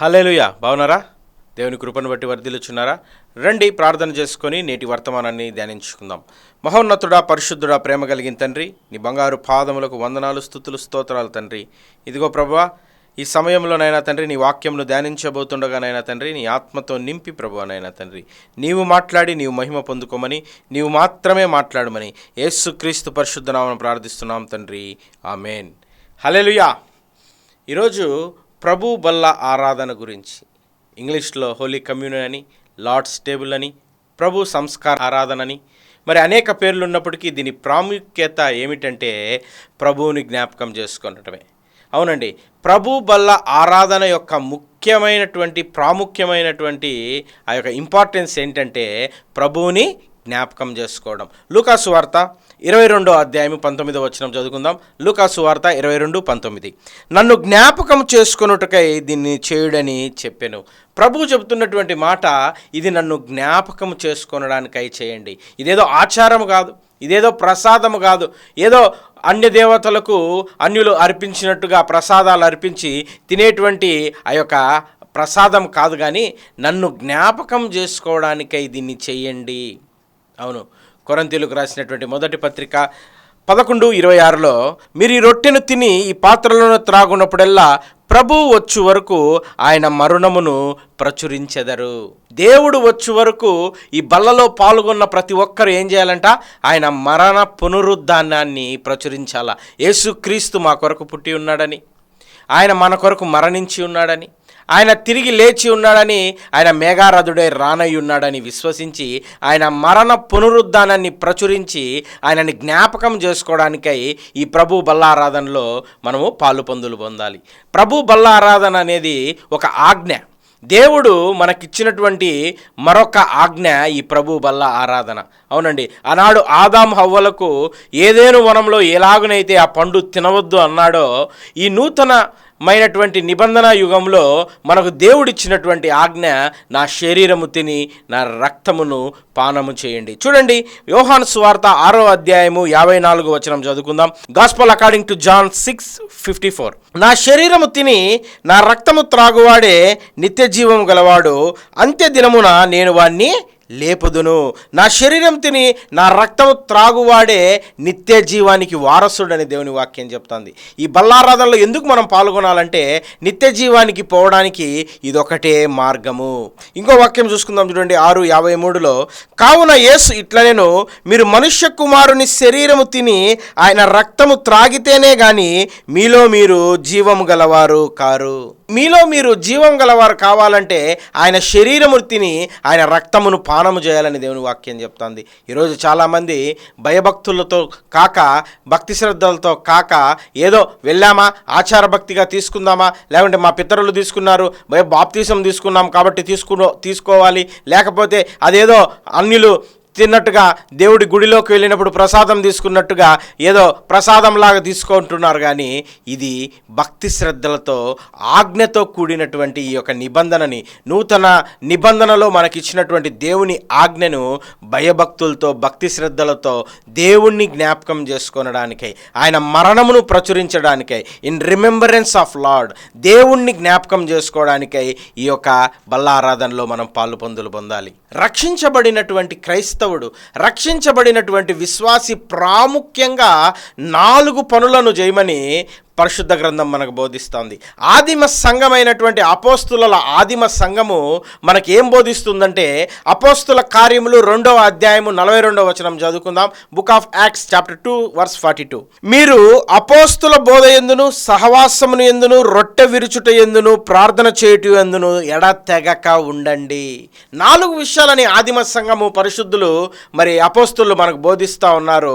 Hallelujah బాగున్నారా? దేవుని కృపను బట్టి వర్ధిల్చున్నారా రండి ప్రార్థన చేసుకొని నేటి వర్తమానాన్ని ధ్యానించుకుందాం. మహోన్నతుడా పరిశుద్ధుడా ప్రేమ కలిగిన తండ్రి నీ బంగారు పాదములకు వందనాలు స్థుతులు స్తోత్రాలు తండ్రి. ఇదిగో ప్రభా ఈ సమయంలోనైనా తండ్రి నీ వాక్యంను ధ్యానించబోతుండగానైనా తండ్రి నీ ఆత్మతో నింపి ప్రభువనైనా తండ్రి. నీవు మాట్లాడి నీవు మహిమ పొందుకోమని నీవు మాత్రమే మాట్లాడమని యేసుక్రీస్తు పరిశుద్ధనామను ప్రార్థిస్తున్నాం తండ్రి. ఆమెన్. హలేలుయా ఈరోజు ప్రభు బల్ల ఆరాధన గురించి. ఇంగ్లీష్లో హోలీ కమ్యూనియన్ అని లార్డ్స్ టేబుల్ అని ప్రభు సంస్కార ఆరాధన అని. మరి అనేక పేర్లు ఉన్నప్పటికీ దీని ప్రాముఖ్యత ఏమిటంటే ప్రభువుని జ్ఞాపకం చేసుకునటమే. అవునండి ప్రభు బల్ల ఆరాధన యొక్క ముఖ్యమైనటువంటి ప్రాముఖ్యమైనటువంటి ఆ యొక్క ఇంపార్టెన్స్ ఏంటంటే ప్రభువుని జ్ఞాపకం చేసుకోవడం. లూకాసు వార్త ఇరవై రెండో అధ్యాయం పంతొమ్మిదో వచనం చదువుకుందాం. లూకాసు వార్త ఇరవై రెండు పంతొమ్మిది. నన్ను జ్ఞాపకం చేసుకున్నట్టుకై దీన్ని చేయుడని చెప్పాను. ప్రభు చెబుతున్నటువంటి మాట ఇది నన్ను జ్ఞాపకం చేసుకొనడానికై చేయండి. ఇదేదో ఆచారం కాదు ఇదేదో ప్రసాదము కాదు ఏదో అన్య దేవతలకు అన్యులు అర్పించినట్టుగా ప్రసాదాలు అర్పించి తినేటువంటి ఆ యొక్క ప్రసాదం కాదు కానీ నన్ను జ్ఞాపకం చేసుకోవడానికై దీన్ని చెయ్యండి అవును. కొరంతీలకు రాసినటువంటి మొదటి పత్రిక పదకొండు ఇరవై ఆరులో మీరు ఈ రొట్టెను తిని ఈ పాత్రలను త్రాగున్నప్పుడల్లా ప్రభు వచ్చు వరకు ఆయన మరణమును ప్రచురించెదరు. దేవుడు వచ్చు వరకు ఈ బల్లలో పాల్గొన్న ప్రతి ఒక్కరు ఏం చేయాలంట? ఆయన మరణ పునరుద్ధానాన్ని ప్రచురించాలా? యేసుక్రీస్తు మా కొరకు పుట్టి ఉన్నాడని ఆయన మన కొరకు మరణించి ఉన్నాడని ఆయన తిరిగి లేచి ఉన్నాడని ఆయన మేఘారథుడే రానయ్యి ఉన్నాడని విశ్వసించి ఆయన మరణ పునరుద్ధానాన్ని ప్రచురించి ఆయనని జ్ఞాపకం చేసుకోవడానికై ఈ ప్రభు బల్లారాధనలో మనము పాలు పందులు పొందాలి. ప్రభు బల్లారాధన అనేది ఒక ఆజ్ఞ. దేవుడు మనకిచ్చినటువంటి మరొక ఆజ్ఞ ఈ ప్రభు బల్ల ఆరాధన అవునండి ఆనాడు ఆదాం హవ్వలకు ఏదేను వనంలో ఎలాగునైతే ఆ పండు తినవద్దు అన్నాడో ఈ నూతన మైనటువంటి నిబంధన యుగంలో మనకు దేవుడిచ్చినటువంటి ఆజ్ఞ నా శరీరము తిని నా రక్తమును పానము చేయండి. చూడండి యోహాను సువార్త ఆరో అధ్యాయము యాభై నాలుగు వచనం చదువుకుందాం. Gospel according to John six fifty four నా శరీరము తిని నా రక్తము త్రాగువాడే నిత్య జీవము గలవాడు. అంత్య దినమున నేను వాణ్ణి లేపుదును. నా శరీరం తిని నా రక్తము త్రాగువాడే నిత్య జీవానికి వారసుడని దేవుని వాక్యం చెప్తుంది. ఈ బల్లారాధనలో ఎందుకు మనం పాల్గొనాలంటే నిత్య జీవానికి పోవడానికి ఇదొకటే మార్గము. ఇంకో వాక్యం చూసుకుందాం చూడండి ఆరు యాభై మూడులో కావున యేసు ఇట్లనేను మీరు మనుష్య కుమారుని శరీరము తిని ఆయన రక్తము త్రాగితేనే కానీ మీలో మీరు జీవము గలవారు కారు. మీలో మీరు జీవం గలవారు కావాలంటే ఆయన శరీరము ఆయన రక్తమును పానము చేయాలని దేవుని వాక్యం చెప్తుంది. ఈరోజు చాలామంది భయభక్తులతో కాక భక్తి శ్రద్ధలతో కాక ఏదో వెళ్ళామా ఆచార భక్తిగా తీసుకుందామా లేకుంటే మా పితరులు తీసుకున్నారు భయ బాప్తీసం తీసుకున్నాం కాబట్టి తీసుకుని తీసుకోవాలి లేకపోతే అదేదో అన్యులు తిన్నట్టుగా దేవుడి గుడిలోకి వెళ్ళినప్పుడు ప్రసాదం తీసుకున్నట్టుగా ఏదో ప్రసాదంలాగా తీసుకుంటున్నారు కానీ ఇది భక్తి శ్రద్ధలతో ఆజ్ఞతో కూడినటువంటి ఈ యొక్క నిబంధనని నూతన నిబంధనలో మనకిచ్చినటువంటి దేవుని ఆజ్ఞను భయభక్తులతో భక్తి శ్రద్ధలతో దేవుణ్ణి జ్ఞాపకం చేసుకొనడానికై ఆయన మరణమును ప్రచురించడానికై ఇన్ రిమెంబరెన్స్ ఆఫ్ లార్డ్ దేవుణ్ణి జ్ఞాపకం చేసుకోవడానికై ఈ యొక్క బల్లారాధనలో మనం పాలు పొందులు. పొందాలి రక్షించబడినటువంటి క్రైస్తవుడు రక్షించబడినటువంటి విశ్వాసి ప్రాముఖ్యంగా నాలుగు పనులను చేయమని పరిశుద్ధ గ్రంథం మనకు బోధిస్తోంది. ఆదిమ సంఘమైనటువంటి అపోస్తుల ఆదిమ సంఘము మనకి ఏం బోధిస్తుందంటే అపోస్తుల కార్యములు రెండవ అధ్యాయము నలభై రెండవ వచనం చదువుకుందాం. Book of Acts chapter two verse forty two. మీరు అపోస్తుల బోధ ఎందును సహవాసమును ఎందును రొట్టె విరుచుట ఎందును ప్రార్థన చేయుట ఎందును ఎడతెగక ఉండండి. నాలుగు విషయాలని ఆదిమ సంఘము పరిశుద్ధులు మరి అపోస్తులు మనకు బోధిస్తూ ఉన్నారు.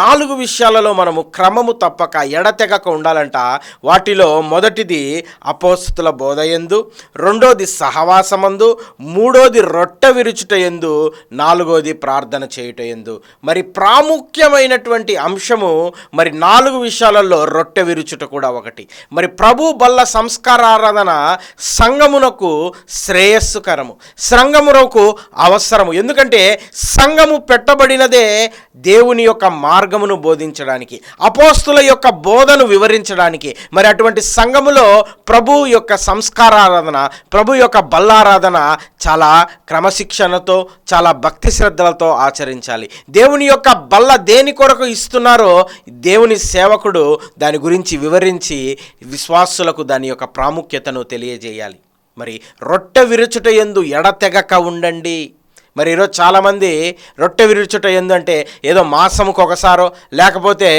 నాలుగు విషయాలలో మనము క్రమము తప్పక ఎడతెగక ఉండాలంట వాటిలో మొదటిది అపోస్తుల బోధయందు రెండోది సహవాసమందు మూడోది రొట్టె విరుచుట ఎందు నాలుగోది ప్రార్థన చేయుట ఎందు మరి ప్రాముఖ్యమైనటువంటి అంశము మరి నాలుగు విషయాలలో రొట్టె విరుచుట కూడా ఒకటి. మరి ప్రభు బల్ల సంస్కారారాధన సంగమునకు శ్రేయస్సుకరము. సంగమునకు అవసరము. ఎందుకంటే సంఘము పెట్టబడినదే దేవుని యొక్క మార్గమును బోధించడానికి అపోస్తుల యొక్క బోధను వివరించడానికి మరి అటువంటి సంఘములో ప్రభు యొక్క సంస్కారారాధన ప్రభు యొక్క బల్లారాధన చాలా క్రమశిక్షణతో చాలా భక్తి శ్రద్ధలతో ఆచరించాలి. దేవుని యొక్క బల్ల దేని కొరకు ఇస్తున్నారో దేవుని సేవకుడు దాని గురించి వివరించి విశ్వాసులకు దాని యొక్క ప్రాముఖ్యతను తెలియజేయాలి. మరి రొట్టె విరుచుట ఎందు ఎడతెగక ఉండండి. మరి ఈరోజు చాలామంది రొట్టె విరుచుట ఏందంటే ఏదో మాసముకు ఒకసారో లేకపోతే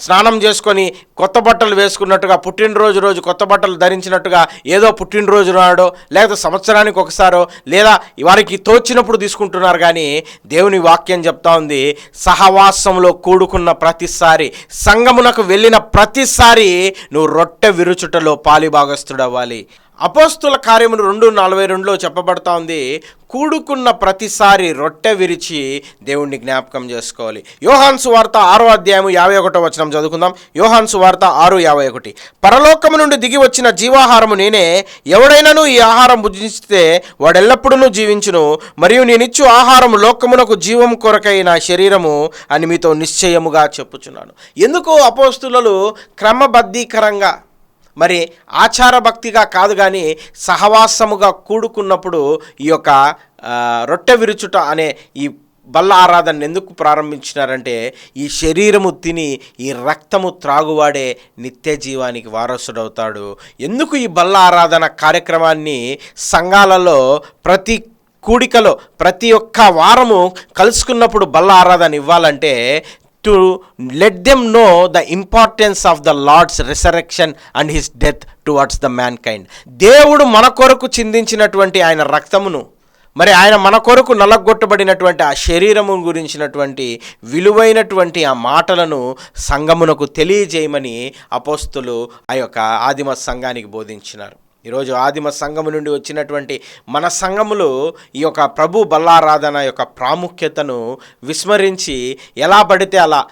స్నానం చేసుకొని కొత్త బట్టలు వేసుకున్నట్టుగా పుట్టినరోజు రోజు కొత్త బట్టలు ధరించినట్టుగా ఏదో పుట్టినరోజు నాడో లేకపోతే సంవత్సరానికి ఒకసారో లేదా వారికి తోచినప్పుడు తీసుకుంటున్నారు కానీ దేవుని వాక్యం చెప్తా ఉంది సహవాసంలో కూడుకున్న ప్రతిసారి సంగమునకు వెళ్ళిన ప్రతిసారి నువ్వు రొట్టె విరుచుటలో పాలిభాగస్తుడవ్వాలి అపోస్తుల కార్యములు రెండు నలభై రెండులో చెప్పబడతా ఉంది. కూడుకున్న ప్రతిసారి రొట్టె విరిచి దేవుణ్ణి జ్ఞాపకం చేసుకోవాలి. యోహాన్సు వార్త ఆరో అధ్యాయము యాభై ఒకటో వచనం చదువుకుందాం. యోహాన్సు వార్త ఆరు యాభై ఒకటి. పరలోకము నుండి దిగి వచ్చిన జీవాహారము నేనే. ఎవడైనాను ఈ ఆహారం భుజిస్తే వాడెల్లప్పుడూ జీవించును. మరియు నేనిచ్చు ఆహారము లోకమునకు జీవం కొరకై నా శరీరము అని మీతో నిశ్చయముగా చెప్పుచున్నాను. ఎందుకు అపోస్తులు క్రమబద్ధీకరంగా మరి ఆచారభక్తిగా కాదు కానీ సహవాసముగా కూడుకున్నప్పుడు ఈ యొక్క రొట్టె విరుచుట అనే ఈ బల్ల ఆరాధన ఎందుకు ప్రారంభించినారంటే ఈ శరీరము తిని ఈ రక్తము త్రాగువాడే నిత్య జీవానికి వారసుడవుతాడు. ఎందుకు ఈ బల్ల ఆరాధన కార్యక్రమాన్ని సంఘాలలో ప్రతి కూడికలో ప్రతి ఒక్క వారము కలుసుకున్నప్పుడు బల్ల ఆరాధన ఇవ్వాలంటే to let them know the importance of the Lord's resurrection and his death towards the mankind దేవుడు మన కొరకు చిందించినటువంటి ఆయన రక్తమును మరి ఆయన మన కొరకు నలగొట్టబడినటువంటి ఆ శరీరము గురించినటువంటి విలువైనటువంటి ఆ మాటలను సంఘమునకు తెలియజేయమని అపోస్తులు ఆ యొక్క ఆదిమ సంఘానికి బోధించినారు. ఈరోజు ఆదిమ సంఘము నుండి వచ్చినటువంటి మన సంఘములు ఈ యొక్క ప్రభు బల్లారాధన యొక్క ప్రాముఖ్యతను విస్మరించి ఎలా పడితే అలా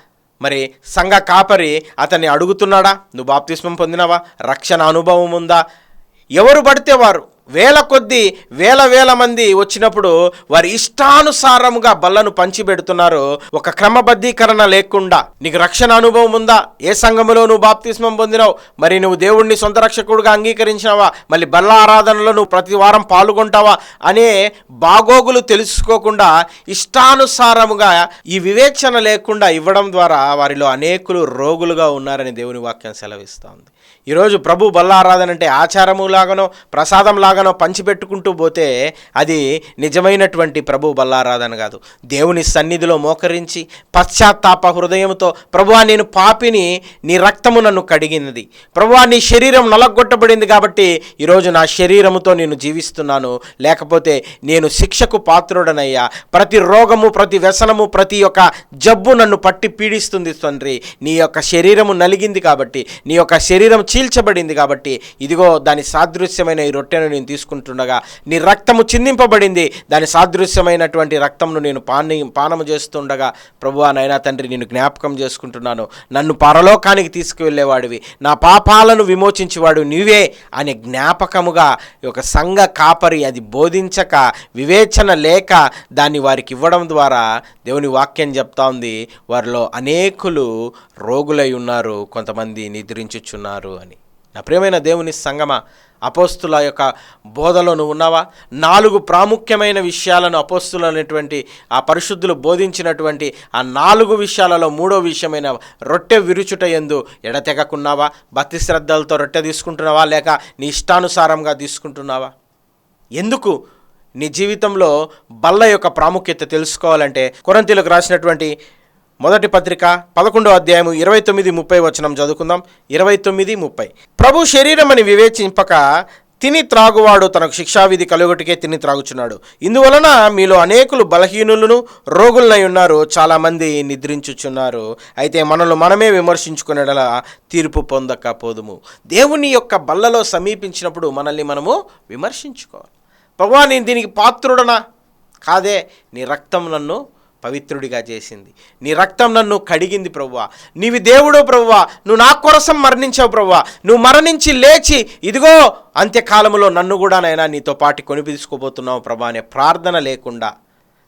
మరి సంఘ కాపరి అతన్ని అడుగుతున్నాడా? నువ్వు బాప్తిస్మం పొందినవా? రక్షణ అనుభవం ఉందా? ఎవరు పడితే వారు? వేల కొద్ది వేల వేల మంది వచ్చినప్పుడు వారి ఇష్టానుసారముగా బల్లను పంచిపెడుతున్నారు. ఒక క్రమబద్ధీకరణ లేకుండా నీకు రక్షణ అనుభవం ఉందా? ఏ సంఘములో నువ్వు బాప్తిస్మం పొందినావు? మరి నువ్వు దేవుణ్ణి సొంత రక్షకుడుగా అంగీకరించినావా? మళ్ళీ బల్ల ఆరాధనలో నువ్వు ప్రతి వారం పాల్గొంటావా? అనే బాగోగులు తెలుసుకోకుండా ఇష్టానుసారముగా ఈ వివేచన లేకుండా ఇవ్వడం ద్వారా వారిలో అనేకులు రోగులుగా ఉన్నారని దేవుని వాక్యం సెలవిస్తోంది. ఈరోజు ప్రభు బల్లారాధన అంటే ఆచారము లాగానో ప్రసాదం లాగానో పంచిపెట్టుకుంటూ పోతే అది నిజమైనటువంటి ప్రభు బల్లారాధన కాదు. దేవుని సన్నిధిలో మోకరించి పశ్చాత్తాప హృదయంతో ప్రభువా నేను పాపిని నీ రక్తము నన్ను కడిగినది. ప్రభువా నీ శరీరం నలగొట్టబడింది కాబట్టి ఈరోజు నా శరీరముతో నేను జీవిస్తున్నాను. లేకపోతే నేను శిక్షకు పాత్రుడనయ్యా. ప్రతి రోగము ప్రతి వ్యసనము ప్రతి ఒక్క జబ్బు నన్ను పట్టి పీడిస్తుంది తండ్రి. నీ యొక్క శరీరము నలిగింది కాబట్టి నీ యొక్క శరీరం చీల్చబడింది కాబట్టి ఇదిగో దాని సాదృశ్యమైన ఈ రొట్టెను నేను తీసుకుంటుండగా నీ రక్తము చిందింపబడింది. దాని సాదృశ్యమైనటువంటి రక్తమును నేను పాని పానము చేస్తుండగా ప్రభువా నైనా తండ్రి నేను జ్ఞాపకం చేసుకుంటున్నాను. నన్ను పరలోకానికి తీసుకువెళ్ళేవాడివి. నా పాపాలను విమోచించేవాడు నీవే అనే జ్ఞాపకముగా ఒక సంఘ కాపరి అది బోధించక వివేచన లేక దాన్ని వారికి ఇవ్వడం ద్వారా దేవుని వాక్యం చెప్తా ఉంది. వారిలో అనేకులు రోగులై ఉన్నారు. కొంతమంది నిద్రించుచున్నారు నా ప్రియమైన దేవుని సంగమ అపోస్తుల యొక్క బోధలో నువ్వు ఉన్నావా? నాలుగు ప్రాముఖ్యమైన విషయాలను అపోస్తులు అనేటువంటి ఆ పరిశుద్ధులు బోధించినటువంటి ఆ నాలుగు విషయాలలో మూడో విషయమైన రొట్టె విరుచుట ఎందు ఎడతెగకున్నావా భక్తి శ్రద్ధలతో రొట్టె తీసుకుంటున్నావా? లేక నీ ఇష్టానుసారంగా తీసుకుంటున్నావా? ఎందుకు? నీ జీవితంలో బల్ల యొక్క ప్రాముఖ్యత తెలుసుకోవాలంటే కొరంతీలకు రాసినటువంటి మొదటి పత్రిక పదకొండో అధ్యాయము ఇరవై తొమ్మిది ముప్పై వచనం చదువుకుందాం. ఇరవై తొమ్మిది ముప్పై. ప్రభు శరీరం అని వివేచింపక తిని త్రాగువాడు తనకు శిక్షావిధి కలుగొటికే తిని త్రాగుచున్నాడు. ఇందువలన మీలో అనేకులు బలహీనులను రోగులనై ఉన్నారు చాలామంది నిద్రించుచున్నారు. అయితే మనల్ని మనమే విమర్శించుకునేలా తీర్పు పొందకపోదుము. దేవుని యొక్క బల్లలో సమీపించినప్పుడు మనల్ని మనము విమర్శించుకోవాలి. భగవా నేను దీనికి పాత్రుడనా? కాదే నీ రక్తం నన్ను పవిత్రుడిగా చేసింది. నీ రక్తం నన్ను కడిగింది ప్రవ్వా. నీవి దేవుడో ప్రవ్వా. నువ్వు నా కోసం మరణించావు ప్రవ్వా. నువ్వు మరణించి లేచి ఇదిగో అంత్యకాలంలో నన్ను కూడా నైనా నీతో పాటు కొనిపిసుకోబోతున్నావు ప్రభా అనే ప్రార్థన లేకుండా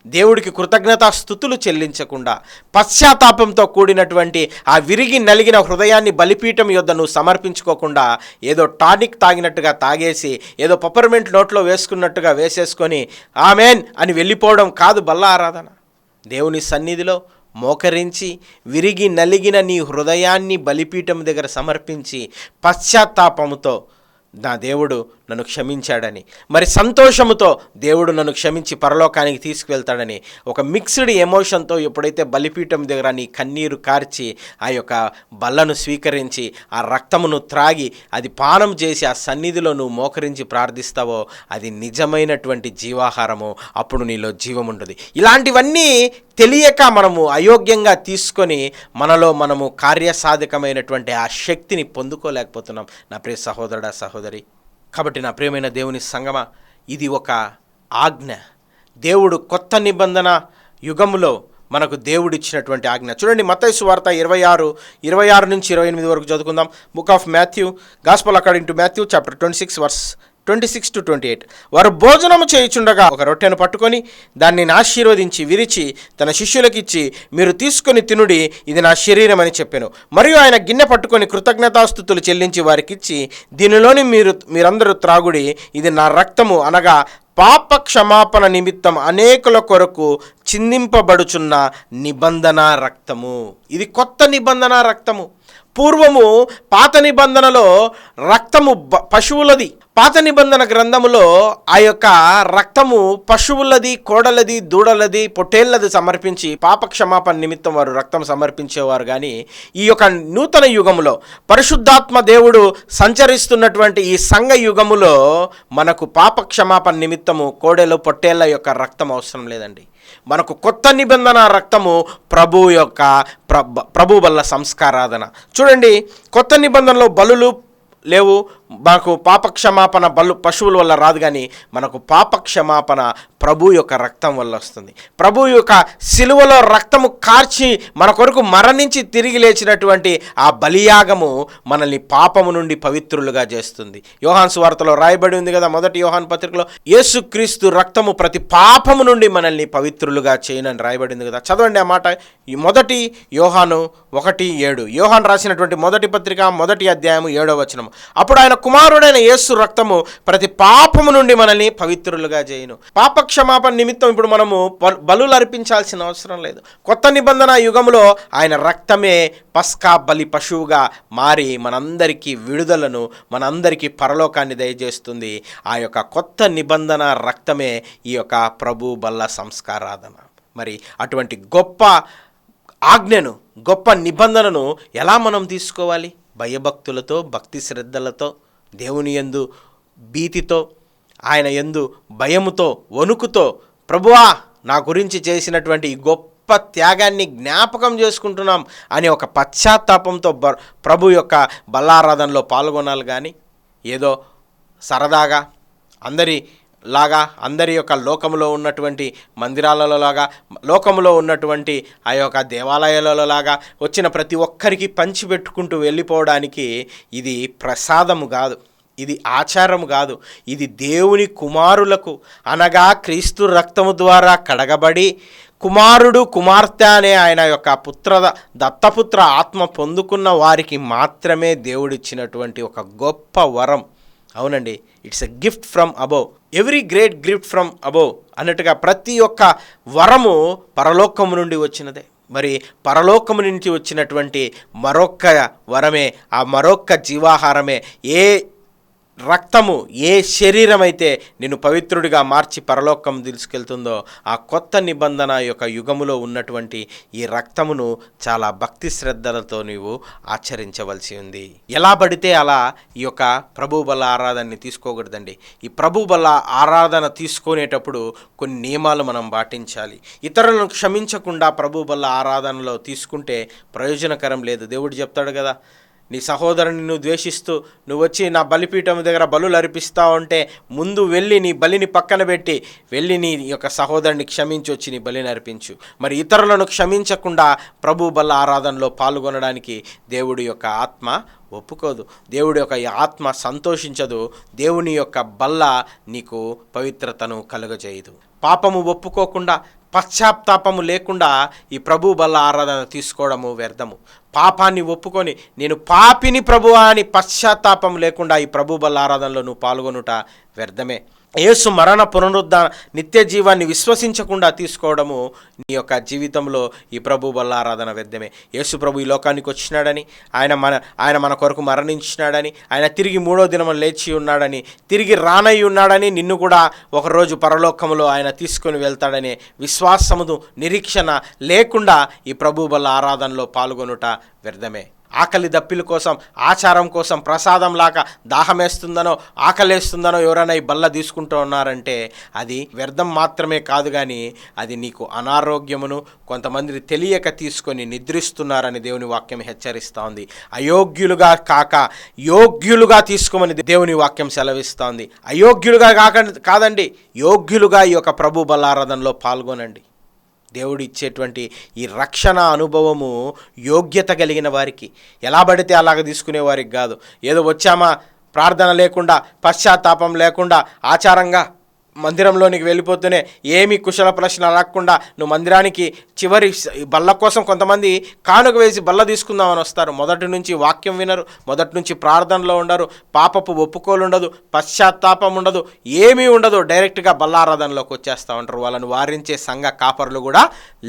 దేవుడికి కృతజ్ఞతా స్థుతులు చెల్లించకుండా పశ్చాత్తాపంతో కూడినటువంటి ఆ విరిగి నలిగిన హృదయాన్ని బలిపీఠం యొద్ద నువ్వు సమర్పించుకోకుండా ఏదో టానిక్ తాగినట్టుగా తాగేసి ఏదో పపర్మెంట్ నోట్లో వేసుకున్నట్టుగా వేసేసుకొని ఆమెన్ అని వెళ్ళిపోవడం కాదు బల్ల ఆరాధన. దేవుని సన్నిధిలో మోకరించి విరిగి నలిగిన నీ హృదయాన్ని బలిపీఠం దగ్గర సమర్పించి పశ్చాత్తాపముతో నా దేవుడు నన్ను క్షమించాడని. మరి సంతోషముతో దేవుడు నన్ను క్షమించి పరలోకానికి తీసుకువెళ్తాడని. ఒక మిక్స్డ్ ఎమోషన్తో ఎప్పుడైతే బలిపీఠం దగ్గర నీ కన్నీరు కార్చి ఆ యొక్క బల్లను స్వీకరించి ఆ రక్తమును త్రాగి అది పానం చేసి ఆ సన్నిధిలో నువ్వు మోకరించి ప్రార్థిస్తావో అది నిజమైనటువంటి జీవాహారము. అప్పుడు నీలో జీవం ఉంటుంది ఇలాంటివన్నీ తెలియక మనము అయోగ్యంగా తీసుకొని మనలో మనము కార్యసాధకమైనటువంటి ఆ శక్తిని పొందుకోలేకపోతున్నాం. నా ప్రియ సహోదరుడా సహోదరి కాబట్టి నా ప్రియమైన దేవుని సంగమ ఇది ఒక ఆజ్ఞ. దేవుడు కొత్త నిబంధన యుగంలో మనకు దేవుడిచ్చినటువంటి ఆజ్ఞ. చూడండి మతైసు వార్త ఇరవై ఆరు ఇరవై ఆరు నుంచి ఇరవై ఎనిమిది వరకు చదువుకుందాం. Book of Matthew gospel according to Matthew chapter twenty six verse twenty six to twenty eight. వారు భోజనము చేయుచుండగా ఒక రొట్టెను పట్టుకొని దాన్ని ఆశీర్వదించి విరిచి తన శిష్యులకిచ్చి మీరు తీసుకొని తినుడి ఇది నా శరీరం అని చెప్పాను. మరియు ఆయన గిన్నె పట్టుకొని కృతజ్ఞతాస్థుతులు చెల్లించి వారికిచ్చి దీనిలోని మీరు మీరందరూ త్రాగుడి ఇది నా రక్తము. అనగా పాప క్షమాపణ నిమిత్తం అనేకుల కొరకు చిందింపబడుచున్న నిబంధన రక్తము. ఇది కొత్త నిబంధన రక్తము. పూర్వము పాత నిబంధనలో రక్తము పశువులది. పాత నిబంధన గ్రంథములో ఆ యొక్క రక్తము పశువులది కోడలది దూడలది పొట్టేళ్ళది సమర్పించి పాప క్షమాపణ నిమిత్తం వారు రక్తం సమర్పించేవారు. కానీ ఈ యొక్క నూతన యుగములో పరిశుద్ధాత్మ దేవుడు సంచరిస్తున్నటువంటి ఈ సంఘ యుగములో మనకు పాప క్షమాపణ నిమిత్తము కోడెలు పొట్టేళ్ళ యొక్క రక్తం అవసరం లేదండి. మనకు కొత్త నిబంధన రక్తము ప్రభు యొక్క ప్రభ ప్రభు వల్ల సంస్కారాధన. చూడండి కొత్త నిబంధనలో బలులు లేవు మాకు పాపక్షమాపణ బలు పశువుల వల్ల రాదు కానీ మనకు పాపక్షమాపణ ప్రభు యొక్క రక్తం వల్ల వస్తుంది. ప్రభు యొక్క సిలువలో రక్తము కార్చి మన కొరకు మరణించి తిరిగి లేచినటువంటి ఆ బలియాగము మనల్ని పాపము నుండి పవిత్రులుగా చేస్తుంది. యోహాన్ సువార్తలో రాయబడి ఉంది కదా మొదటి యోహాన్ పత్రికలో యేసుక్రీస్తు రక్తము ప్రతి పాపము నుండి మనల్ని పవిత్రులుగా చేయనని రాయబడింది కదా. చదవండి ఆ మాట. ఈ మొదటి యోహాను ఒకటి ఏడు. యోహాన్ రాసినటువంటి మొదటి పత్రిక మొదటి అధ్యాయము ఏడో వచనము. అప్పుడు ఆయన కుమారుడైన యేసు రక్తము ప్రతి పాపము నుండి మనల్ని పవిత్రులుగా చేయను. పాప క్షమాపణ నిమిత్తం ఇప్పుడు మనము బలు- అర్పించాల్సిన అవసరం లేదు. కొత్త నిబంధన యుగంలో ఆయన రక్తమే పస్కా బలి పశువుగా మారి మనందరికీ విడుదలను మనందరికీ పరలోకాన్ని దయచేస్తుంది. ఆ యొక్క కొత్త నిబంధన రక్తమే ఈ యొక్క ప్రభు బల్ల సంస్కారాధన. మరి అటువంటి గొప్ప ఆజ్ఞను గొప్ప నిబంధనను ఎలా మనం తీసుకోవాలి? భయభక్తులతో భక్తి శ్రద్ధలతో దేవుని యందు భీతితో ఆయన ఎందు భయముతో వణుకుతో ప్రభువా నా గురించి చేసినటువంటి ఈ గొప్ప త్యాగాన్ని జ్ఞాపకం చేసుకుంటున్నాం అనే ఒక పశ్చాత్తాపంతో ప్రభు యొక్క బల్లారాధనలో పాల్గొనాలి కానీ ఏదో సరదాగా అందరి లాగా అందరి యొక్క లోకములో ఉన్నటువంటి మందిరాలలో లాగా లోకములో ఉన్నటువంటి ఆ యొక్క దేవాలయాలలో లాగా వచ్చిన ప్రతి ఒక్కరికి పంచిపెట్టుకుంటూ వెళ్ళిపోవడానికి ఇది ప్రసాదము కాదు. ఇది ఆచారము కాదు. ఇది దేవుని కుమారులకు అనగా క్రీస్తు రక్తము ద్వారా కడగబడి కుమారుడు కుమార్తె అనే ఆయన యొక్క పుత్ర దత్తపుత్ర ఆత్మ పొందుకున్న వారికి మాత్రమే దేవుడిచ్చినటువంటి ఒక గొప్ప వరం. అవునండి. It's a gift from above every great gift from above అన్నట్టుగా ప్రతి ఒక్క వరము పరలోకము నుండి వచ్చినదే. మరి పరలోకము నుంచి వచ్చినటువంటి మరొక్క వరమే ఆ మరొక్క జీవాహారమే ఏ రక్తము ఏ శరీరం అయితే నిన్ను పవిత్రుడిగా మార్చి పరలోకం తీసుకెళ్తుందో ఆ కొత్త నిబంధన యొక్క యుగములో ఉన్నటువంటి ఈ రక్తమును చాలా భక్తి శ్రద్ధలతో నీవు ఆచరించవలసి ఉంది. ఎలా పడితే అలా ఈ యొక్క ప్రభు బల ఆరాధనని తీసుకోకూడదండి. ఈ ప్రభు బల ఆరాధన తీసుకునేటప్పుడు కొన్ని నియమాలు మనం పాటించాలి. ఇతరులను క్షమించకుండా ప్రభు బల ఆరాధనలో తీసుకుంటే ప్రయోజనకరం లేదు. దేవుడు చెప్తాడు కదా నీ సహోదరుని నువ్వు ద్వేషిస్తూ నువ్వు వచ్చి నా బలిపీఠం దగ్గర బలులు అర్పిస్తా ఉంటే ముందు వెళ్ళి నీ బలిని పక్కన పెట్టి వెళ్ళి నీ యొక్క సహోదరుని క్షమించి వచ్చి నీ బలిని అర్పించు. మరి ఇతరులను క్షమించకుండా ప్రభు బల ఆరాధనలో పాల్గొనడానికి దేవుడి యొక్క ఆత్మ ఒప్పుకోదు. దేవుడి యొక్క ఆత్మ సంతోషించదు. దేవుని యొక్క బల్ల నీకు పవిత్రతను కలుగజేయదు. పాపము ఒప్పుకోకుండా పశ్చాత్తాపము లేకుండా ఈ ప్రభు బల్ల ఆరాధన తీసుకోవడము వ్యర్థము. పాపాన్ని ఒప్పుకొని నేను పాపిని ప్రభువా అని పశ్చాత్తాపం లేకుండా ఈ ప్రభు బల్ల ఆరాధనలో నువ్వు పాల్గొనుట వ్యర్థమే. యేసు మరణ పునరుద్ధ నిత్య జీవాన్ని విశ్వసించకుండా తీసుకోవడము నీ యొక్క జీవితంలో ఈ ప్రభు వల్ల ఆరాధన వ్యర్థమే. యేసు ప్రభు ఈ లోకానికి వచ్చినాడని ఆయన మన ఆయన మన కొరకు మరణించినాడని ఆయన తిరిగి మూడో దినం లేచి ఉన్నాడని తిరిగి రానై ఉన్నాడని నిన్ను కూడా ఒకరోజు పరలోకములో ఆయన తీసుకొని వెళ్తాడనే విశ్వాసమును నిరీక్షణ లేకుండా ఈ ప్రభు వల్ల ఆరాధనలో పాల్గొనుట వ్యర్థమే. ఆకలి దప్పిల కోసం ఆచారం కోసం ప్రసాదం లాగా దాహమేస్తుందనో ఆకలేస్తుందనో ఎవరైనా ఈ బల్ల తీసుకుంటూ ఉన్నారంటే అది వ్యర్థం మాత్రమే కాదు కానీ అది నీకు అనారోగ్యమును కొంతమంది తెలియక తీసుకొని నిద్రిస్తున్నారని దేవుని వాక్యం హెచ్చరిస్తోంది. అయోగ్యులుగా కాక యోగ్యులుగా తీసుకోమని దేవుని వాక్యం సెలవిస్తోంది. అయోగ్యులుగా కాక కాదండి యోగ్యులుగా ఈ యొక్క ప్రభు బలారాధనలో పాల్గొనండి. దేవుడు ఇచ్చేటువంటి ఈ రక్షణ అనుభవము యోగ్యత కలిగిన వారికి. ఎలా పడితే అలాగ తీసుకునే వారికి కాదు. ఏదో వచ్చామా? ప్రార్థన లేకుండా పశ్చాత్తాపం లేకుండా ఆచారంగా మందిరంలోనికి వెళ్ళిపోతూనే ఏమి కుశల ప్రశ్న అడగకుండా నువ్వు మందిరానికి చివరి బల్ల కోసం కొంతమంది కానుక వేసి బల్ల తీసుకుందామని వస్తారు. మొదటి నుంచి వాక్యం వినరు మొదటి నుంచి ప్రార్థనలో ఉండరు పాపపు ఒప్పుకోలు ఉండదు పశ్చాత్తాపం ఉండదు ఏమీ ఉండదు. డైరెక్ట్గా బల్లారాధనలోకి వచ్చేస్తూ ఉంటారు. వాళ్ళని వారించే సంఘ కాపరులు కూడా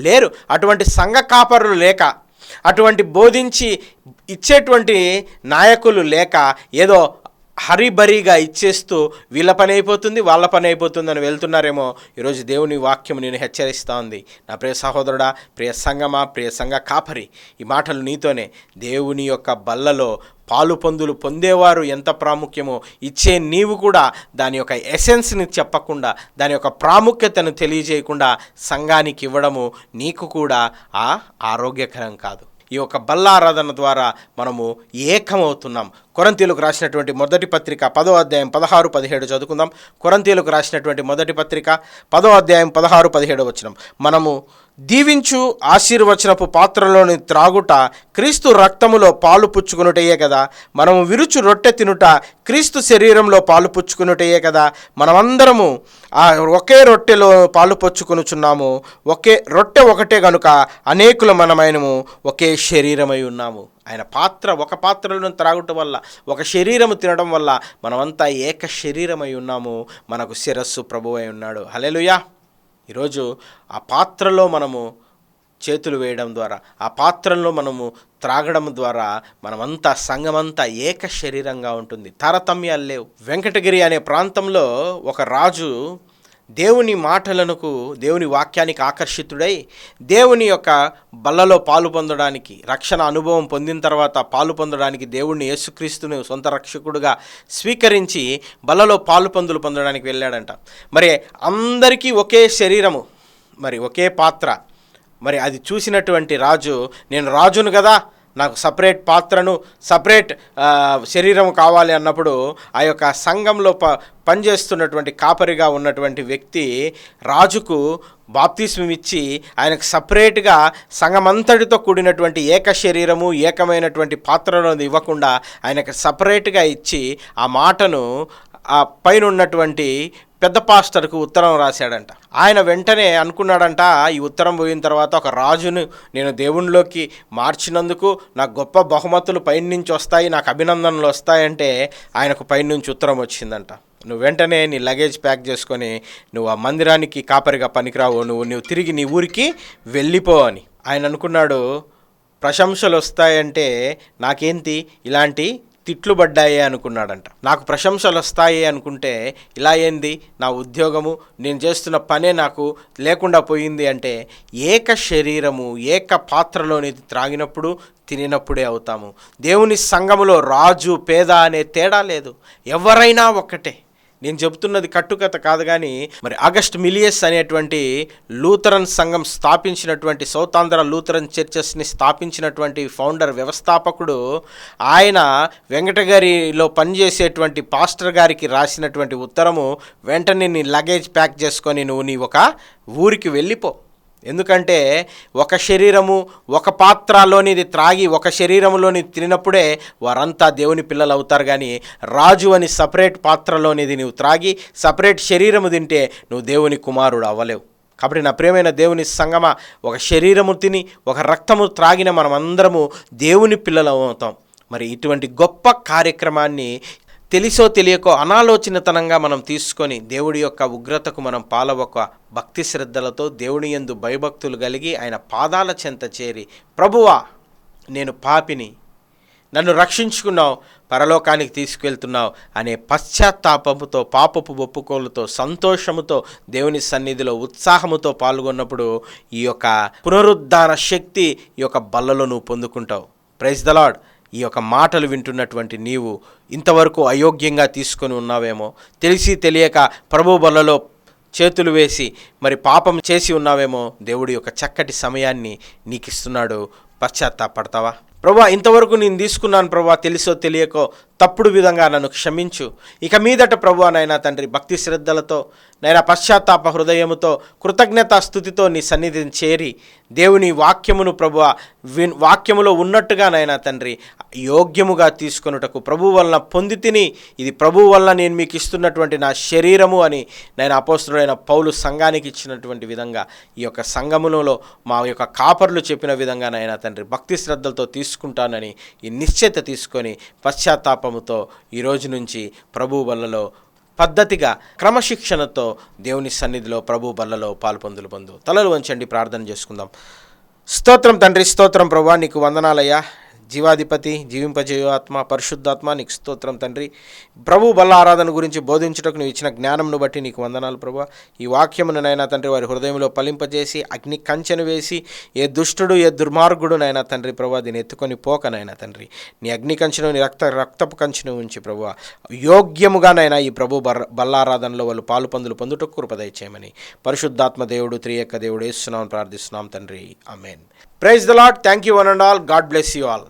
లేరు. అటువంటి సంఘ కాపరులు లేక అటువంటి బోధించి ఇచ్చేటువంటి నాయకులు లేక ఏదో హరిబరిగా ఇచ్చేస్తూ వీళ్ళ పని అయిపోతుంది వాళ్ళ పని అయిపోతుంది అని వెళ్తున్నారేమో ఈరోజు దేవుని వాక్యం నేను హెచ్చరిస్తా ఉంది. నా ప్రియ సహోదరుడా ప్రియ సంగమా ప్రియ సంఘ కాపరి ఈ మాటలు నీతోనే దేవుని యొక్క బల్లలో పాలు పందులు పొందేవారు ఎంత ప్రాముఖ్యమో ఇచ్చే నీవు కూడా దాని యొక్క ఎసెన్స్ని చెప్పకుండా దాని యొక్క ప్రాముఖ్యతను తెలియజేయకుండా సంఘానికి ఇవ్వడము నీకు కూడా ఆ ఆరోగ్యకరం కాదు. ఈ యొక్క బల్లారాధన ద్వారా మనము ఏకమవుతున్నాం. కొరంతీలకు రాసినటువంటి మొదటి పత్రిక పదో అధ్యాయం పదహారు పదిహేడు చదువుకుందాం. కొరంతీలకు రాసినటువంటి మొదటి పత్రిక పదో అధ్యాయం పదహారు పదిహేడు వచ్చినాం మనము దీవించు ఆశీర్వచనపు పాత్రలోని త్రాగుట క్రీస్తు రక్తములో పాలు పుచ్చుకునుటయే కదా. మనము విరుచు రొట్టె తినుట క్రీస్తు శరీరంలో పాలు పుచ్చుకునుటయే కదా. మనమందరము ఆ ఒకే రొట్టెలో పాలు పుచ్చుకొనుచున్నాము. ఒకే రొట్టె ఒకటే గనుక అనేకుల మనమైనము ఒకే శరీరమై ఉన్నాము. ఆయన పాత్ర ఒక పాత్రలను త్రాగటం వల్ల ఒక శరీరము తినడం వల్ల మనమంతా ఏక శరీరమై ఉన్నాము. మనకు శిరస్సు ప్రభువై ఉన్నాడు. హలెలుయా ఈరోజు ఆ పాత్రలో మనము చేతులు వేయడం ద్వారా ఆ పాత్రలో మనము త్రాగడం ద్వారా మనమంతా సంఘమంతా ఏక శరీరంగా ఉంటుంది. తారతమ్యాలు లేవు. వెంకటగిరి అనే ప్రాంతంలో ఒక రాజు దేవుని మాటలకు దేవుని వాక్యానికి ఆకర్షితుడై దేవుని యొక్క బల్లలో పాలు పొందడానికి రక్షణ అనుభవం పొందిన తర్వాత పాలు పొందడానికి దేవుణ్ణి యేసుక్రీస్తుని సొంత రక్షకుడుగా స్వీకరించి బల్లలో పాలు పందులు పొందడానికి వెళ్ళాడంట. మరి అందరికీ ఒకే శరీరము మరి ఒకే పాత్ర. మరి అది చూసినటువంటి రాజు నేను రాజును కదా నాకు సపరేట్ పాత్రను సపరేట్ శరీరం కావాలి అన్నప్పుడు ఆ యొక్క సంఘంలో ప పనిచేస్తున్నటువంటి కాపరిగా ఉన్నటువంటి వ్యక్తి రాజుకు బాప్తిస్మం ఇచ్చి ఆయనకు సపరేట్గా సంఘమంతటితో కూడినటువంటి ఏక శరీరము ఏకమైనటువంటి పాత్రలను ఇవ్వకుండా ఆయనకు సపరేట్గా ఇచ్చి ఆ మాటను ఆ పైన ఉన్నటువంటి పెద్ద పాస్టర్కు ఉత్తరం రాశాడంట. ఆయన వెంటనే అనుకున్నాడంట ఈ ఉత్తరం పోయిన తర్వాత ఒక రాజును నేను దేవునిలోకి మార్చినందుకు నాకు గొప్ప బహుమతులు పైన నుంచి వస్తాయి నాకు అభినందనలు వస్తాయంటే ఆయనకు పైన నుంచి ఉత్తరం వచ్చిందంట. నువ్వు వెంటనే నీ లగేజ్ ప్యాక్ చేసుకొని నువ్వు ఆ మందిరానికి కాపరిగా పనికిరావు నువ్వు నువ్వు తిరిగి నీ ఊరికి వెళ్ళిపో అని. ఆయన అనుకున్నాడు ప్రశంసలు వస్తాయంటే నాకేంటి? ఇలాంటి తిట్లు పడ్డాయే అనుకున్నాడంట. నాకు ప్రశంసలు వస్తాయి అనుకుంటే ఇలా ఏంది? నా ఉద్యోగము నేను చేస్తున్న పనే నాకు లేకుండా పోయింది అంటే ఏక శరీరము ఏక పాత్రలోని త్రాగినప్పుడు తినినప్పుడే అవుతాము. దేవుని సంఘములో రాజు పేద అనే తేడా లేదు. ఎవరైనా ఒక్కటే. నేను చెబుతున్నది కట్టుకథ కాదు కానీ మరి ఆగస్ట్ మిలియస్ అనేటువంటి లూథరన్ సంఘం స్థాపించినటువంటి సౌతాంధ్ర లూథరన్ చర్చెస్ని స్థాపించినటువంటి ఫౌండర్ వ్యవస్థాపకుడు ఆయన వెంకటగిరిలో పనిచేసేటువంటి పాస్టర్ గారికి రాసినటువంటి ఉత్తరము వెంటనే నీ లగేజ్ ప్యాక్ చేసుకొని నువ్వు నీ ఒక ఊరికి వెళ్ళిపో. ఎందుకంటే ఒక శరీరము ఒక పాత్రలోనిది త్రాగి ఒక శరీరంలోని తినప్పుడే వారంతా దేవుని పిల్లలు అవుతారు. కానీ రాజు అని సపరేట్ పాత్రలోనిది నువ్వు త్రాగి సపరేట్ శరీరము తింటే నువ్వు దేవుని కుమారుడు అవ్వలేవు. కాబట్టి నా ప్రియమైన దేవుని సంగమ ఒక శరీరము తిని ఒక రక్తము త్రాగిన మనమందరము దేవుని పిల్లలు అవుతాం. మరి ఇటువంటి గొప్ప కార్యక్రమాన్ని తెలిసో తెలియకో అనాలోచనతనంగా మనం తీసుకొని దేవుడి యొక్క ఉగ్రతకు మనం పాలవక భక్తి శ్రద్ధలతో దేవుని యందు భయభక్తులు కలిగి ఆయన పాదాల చెంత చేరి ప్రభువా నేను పాపిని నన్ను రక్షించుకున్నావు పరలోకానికి తీసుకెళ్తున్నావు అనే పశ్చాత్తాపముతో పాపపు ఒప్పుకోలుతో సంతోషముతో దేవుని సన్నిధిలో ఉత్సాహముతో పాల్గొన్నప్పుడు ఈ యొక్క పునరుద్ధాన శక్తి ఈ యొక్క బల్లలో నువ్వు పొందుకుంటావు. ప్రైజ్ ద లాడ్ ఈ యొక్క మాటలు వింటున్నటువంటి నీవు ఇంతవరకు అయోగ్యంగా తీసుకొని ఉన్నావేమో తెలిసి తెలియక ప్రభు బలలో చేతులు వేసి మరి పాపం చేసి ఉన్నావేమో దేవుడి యొక్క చక్కటి సమయాన్ని నీకు ఇస్తున్నాడు పశ్చాత్తాపడతావా? ప్రభా ఇంతవరకు నేను తీసుకున్నాను ప్రభా తెలుసో తెలియకో తప్పుడు విధంగా నన్ను క్షమించు. ఇక మీదట ప్రభు నైనా తండ్రి భక్తి శ్రద్ధలతో నైనా పశ్చాత్తాప హృదయముతో కృతజ్ఞత స్థుతితో నీ సన్నిధిని చేరి దేవుని వాక్యమును ప్రభు విన్ వాక్యములో ఉన్నట్టుగా నైనా తండ్రి యోగ్యముగా తీసుకొనుటకు ప్రభు వలన పొంది తిని ఇది ప్రభు వలన నేను మీకు ఇస్తున్నటువంటి నా శరీరము అని నేను అపోస్తుడైన పౌలు సంఘానికి ఇచ్చినటువంటి విధంగా ఈ యొక్క సంఘములలో మా యొక్క కాపర్లు చెప్పిన విధంగా నైనా తండ్రి భక్తి శ్రద్ధలతో తీసుకుంటానని ఈ నిశ్చయత తీసుకొని పశ్చాత్తాప ఈ రోజు నుంచి ప్రభు వల్లలో పద్ధతిగా క్రమశిక్షణతో దేవుని సన్నిధిలో ప్రభు బల్లలో పాల్పొందులు పొందు. తలలు వంచండి ప్రార్థన చేసుకుందాం. స్తోత్రం తండ్రి స్తోత్రం ప్రభా నీకు వందనాలయ్యా. జీవాధిపతి జీవింపజీవాత్మ పరిశుద్ధాత్మ నీకు స్తోత్రం తండ్రి. ప్రభు బల్ల ఆరాధన గురించి బోధించుటకు నువ్వు ఇచ్చిన జ్ఞానంను బట్టి నీకు వందనాలు ప్రభు. ఈ వాక్యమును నైనా తండ్రి వారి హృదయంలో పలింపజేసి అగ్ని కంచెను వేసి ఏ దుష్టుడు ఏ దుర్మార్గుడు నైనా తండ్రి ప్రభు దీన్ని ఎత్తుకొని పోకనైనా తండ్రి. నీ అగ్ని కంచెను నీ రక్త రక్తపు కంచెను ఉంచి ప్రభు. యోగ్యముగానైనా ఈ ప్రభు బర్ బల్లారాధనలో వాళ్ళు పాలు పందులు పొందుటకు కృపదయ చేయమని పరిశుద్ధాత్మ దేవుడు త్రియక్క దేవుడు వేస్తున్నామని ప్రార్థిస్తున్నాం తండ్రి. Amen praise the Lord thank you one and all. God bless you all.